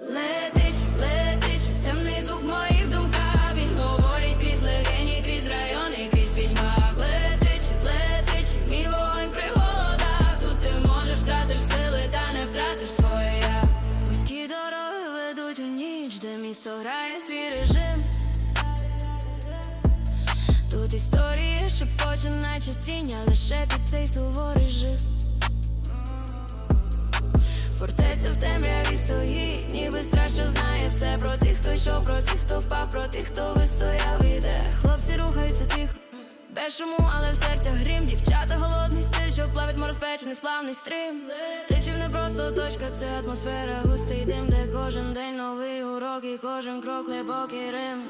Летич, летич, темний звук моїх думках. Він говорить крізь легені, крізь райони, крізь пітьмах Летич, летич, мій вогонь при Тут ти можеш втратиш сили, та не втратиш своє Вузькі дороги ведуть у ніч, де місто грає свій режим. Тут історії шепоче, наче тінь, але шепіт цей суворий жив Фортеця в темряві стоїть, ніби страшно знає все про тих, хто йшов, про тих, хто впав, про тих, хто вистояв іде. Хлопці рухаються тихо, без шуму, але в серцях грім. Дівчата голодний стиль, що плавить морозпечений сплавний стрім. Тичів не просто точка, це атмосфера, густий дим, де кожен день новий урок і кожен крок глибокий рим.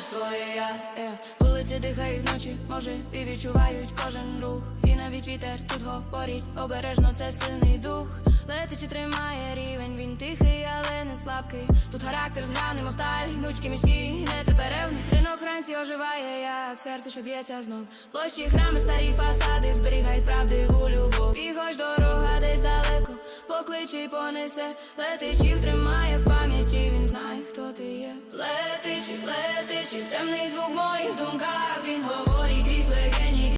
Своє я. Е, Вулиці дихають ночі, може, і відчувають кожен рух. І навіть вітер тут говорить, обережно це сильний дух. Летичі тримає рівень, він тихий, але не слабкий. Тут характер зграний, мов сталь, гнучки міські, не теперевний. Ринок вранці оживає, як серце, що б'ється знов. Площі, храми, старі фасади, зберігають правдиву любов. І хоч дорога десь далеко, покличе й понесе. Летичів тримає в пам'яті, Летичі, темний звук моїх думках. Він говорить крізь легені.